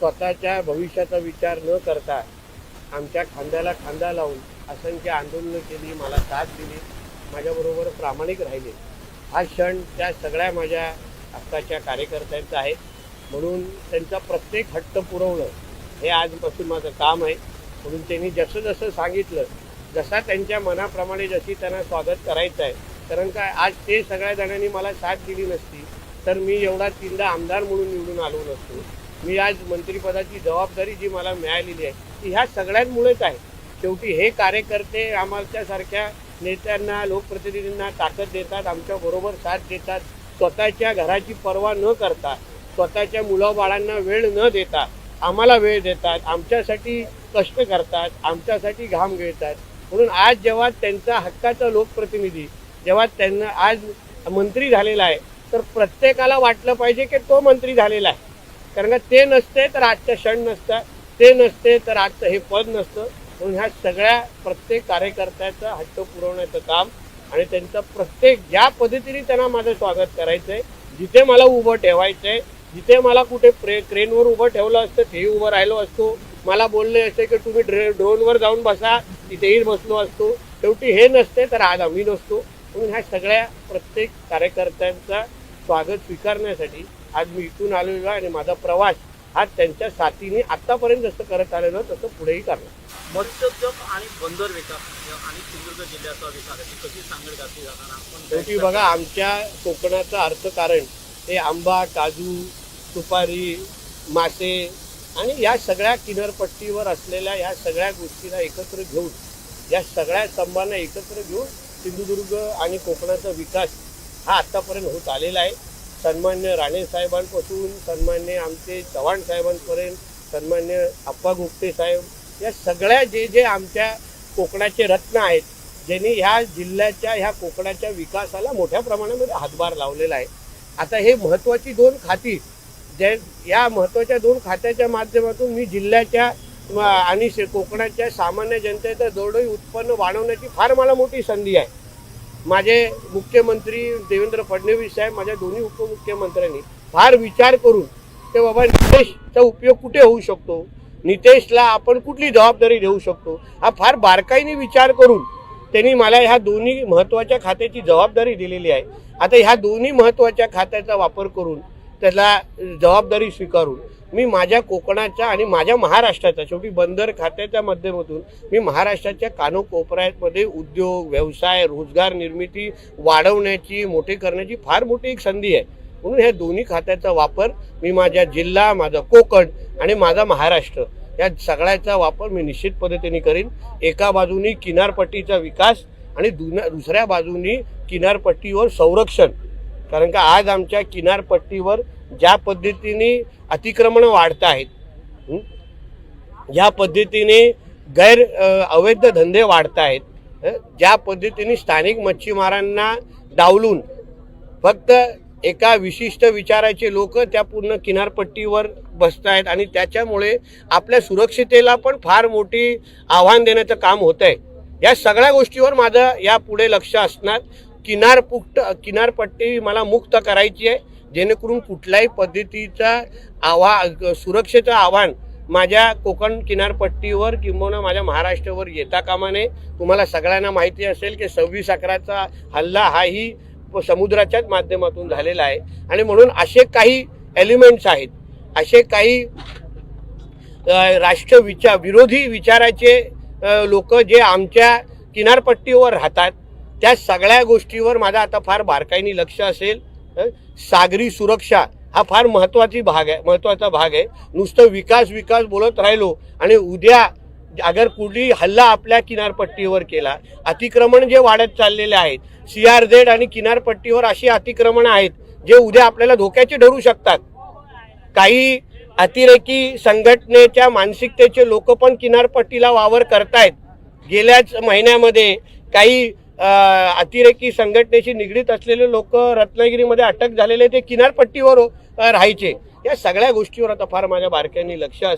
स्वतःच्या भविष्याचा विचार न करता आमच्या खांद्याला खांदा लावून असंख्य आंदोलनं केली मला साथ दिली माझ्याबरोबर प्रामाणिक राहिले. हा क्षण त्या सगळ्या माझ्या आत्ताच्या कार्यकर्त्यांचा आहे. म्हणून त्यांचा प्रत्येक हट्ट पुरवणं हे आजपासून माझं काम आहे. म्हणून त्यांनी जसं जसं सांगितलं जसा त्यांच्या मनाप्रमाणे जशी त्यांना स्वागत करायचं आहे कारण काय आज ते सगळ्या जणांनी मला साथ दिली नसती तर मी एवढा तीनदा आमदार म्हणून निवडून आलो नसतो. मी आज मंत्रिपदाची जबाबदारी जी मला मिळालेली आहे ती ह्या सगळ्यांमुळेच आहे. शेवटी हे कार्यकर्ते आमच्यासारख्या नेत्यांना लोकप्रतिनिधींना ताकद देतात आमच्या बरोबर साथ देतात. स्वतःच्या घराची पर्वा न करता स्वतःच्या मुलाबाळांना वेळ न देता आम्हाला वेळ देतात आमच्यासाठी कष्ट करतात आमच्यासाठी घाम गिळतात म्हणून आज जेव्हा त्यांचा हक्काचा लोकप्रतिनिधी जेव्हा त्यांना आज मंत्री झालेला आहे तर प्रत्येकाला वाटलं पाहिजे की तो मंत्री झालेला आहे. कारण का ते नसते तर आजचं क्षण नसतं ते नसते तर आजचं हे पद नसतं. म्हणून ह्या सगळ्या प्रत्येक कार्यकर्त्याचं हट्ट पुरवण्याचं काम आणि त्यांचं प्रत्येक ज्या पद्धतीने त्यांना माझं स्वागत करायचं आहे जिथे मला उभं ठेवायचं आहे जिथे मला कुठे प्रे क्रेनवर उभं ठेवलं असतं तेही उभं राहिलो असतो. मला बोलले असते की तुम्ही ड्रे ड्रोनवर जाऊन बसा तिथेही बसलो असतो. शेवटी हे नसते तर आज आम्ही नसतो. म्हणून ह्या सगळ्या प्रत्येक कार्यकर्त्यांचा स्वागत स्वीकारण्यासाठी आज मी इथून आलेलो आहे आणि माझा प्रवास हा त्यांच्या साथीने आतापर्यंत जसं करत आलेलो तसं पुढेही करणार. मत्स्योद्योग आणि बंदर विकास आणि सिंधुदुर्ग जिल्ह्याचा विकास याची कशी सांगड घातली जाणार आपण शेवटी बघा आमच्या कोकणाचं अर्थकारण हे आंबा काजू सुपारी मासे आणि या सगळ्या किनारपट्टीवर असलेल्या या सगळ्या गोष्टीला एकत्र घेऊन या सगळ्या स्तंभांना एकत्र घेऊन सिंधुदुर्ग आणि कोकणाचा विकास हा आत्तापर्यंत होत आलेला आहे. सन्मान्य राणे साहेबांपासून सन्मान्य आमचे चव्हाण साहेबांपर्यंत सन्मान्य अप्पा गुप्ते साहेब या सगळ्या जे जे आमच्या कोकणाचे रत्न आहेत ज्यांनी ह्या जिल्ह्याच्या ह्या कोकणाच्या विकासाला मोठ्या प्रमाणामध्ये हातभार लावलेला आहे. आता हे महत्त्वाची दोन खाती जे या महत्त्वाच्या दोन खात्याच्या माध्यमातून मी जिल्ह्याच्या आणि शे- कोकणाच्या सामान्य जनतेचं दरडोई उत्पन्न वाढवण्याची फार मला मोठी संधी आहे. माझे मुख्यमंत्री देवेंद्र फडणवीस साहेब माझ्या दोन्ही उपमुख्यमंत्र्यांनी फार विचार करून ते बाबा नितेशचा उपयोग कुठे होऊ शकतो? नितेशला आपण कुठली जबाबदारी देऊ शकतो? हा फार बारकाईने विचार करून त्यांनी मला ह्या दोन्ही महत्त्वाच्या खात्याची जबाबदारी दिलेली आहे. आता ह्या दोन्ही महत्त्वाच्या खात्याचा वापर करून त्याला जबाबदारी स्वीकारून मी माझ्या कोकणाच्या आणि माझ्या महाराष्ट्राच्या शेवटी बंदर खात्याच्या माध्यमातून मी महाराष्ट्राच्या कानोकोपऱ्यामध्ये उद्योग व्यवसाय रोजगार निर्मिती वाढवण्याची मोठे करण्याची फार मोठी एक संधी आहे. म्हणून ह्या दोन्ही खात्याचा वापर मी माझ्या जिल्हा माझा कोकण आणि माझा महाराष्ट्र या सगळ्याचा वापर मी निश्चित पद्धतीने करीन. एका बाजूनी किनारपट्टीचा विकास आणि दुन दुसऱ्या बाजूनी किनारपट्टीवर संरक्षण. कारण का आज आमच्या किनारपट्टीवर ज्या पद्धतीने अतिक्रमणं वाढत आहेत या ज्या पद्धतीने गैर अवैध धंदे वाढत आहेत ज्या पद्धतीने स्थानिक मच्छीमारांना डावलून फक्त एका विशिष्ट विचाराचे लोक त्या पूर्ण किनारपट्टीवर बसत आहेत आणि त्याच्यामुळे आपल्या सुरक्षितेला पण फार मोठी आव्हान देण्याचं काम होत आहे या सगळ्या गोष्टीवर माझं यापुढे लक्ष असणार. किनारपुक्त किनारपट्टी मला मुक्त करायची आहे. जेणेकरून कुठल्याही पद्धतीचा आव्हा सुरक्षेचं आव्हान माझ्या कोकण किनारपट्टीवर किंबहुना माझ्या महाराष्ट्रावर येता कामा नये. तुम्हाला सगळ्यांना माहिती असेल की सव्वीस अकराचा हल्ला हाही समुद्राच्याच माध्यमातून झालेला आहे. आणि म्हणून असे काही एलिमेंट्स आहेत. असे काही राष्ट्र विचार विरोधी विचाराचे लोक जे आमच्या किनारपट्टीवर राहतात त्या सगळ्या गोष्टीवर माझा आता फार बारकाईने लक्ष असेल. सागरी सुरक्षा हा फार महत्त्वाची भाग आहे महत्त्वाचा भाग आहे. नुसतं विकास विकास बोलत राहिलो आणि उद्या अगर कुठली हल्ला आपल्या किनारपट्टीवर केला अतिक्रमण जे वाढत चाललेले आहेत सी आर झेड आणि किनारपट्टीवर अशी अतिक्रमण आहेत जे उद्या आपल्याला धोक्याचे ठरू शकतात. काही अतिरेकी संघटनेच्या मानसिकतेचे लोक पण किनारपट्टीला वावर करतायत. गेल्याच महिन्यामध्ये काही अतिरेकी संघटनेशी निगडीत असलेले लोक रत्नागिरीमध्ये अटक झालेले ते किनारपट्टीवर राहायचे. या सगळ्या गोष्टीवर आता फार माझ्या बारक्यांनी लक्ष असतं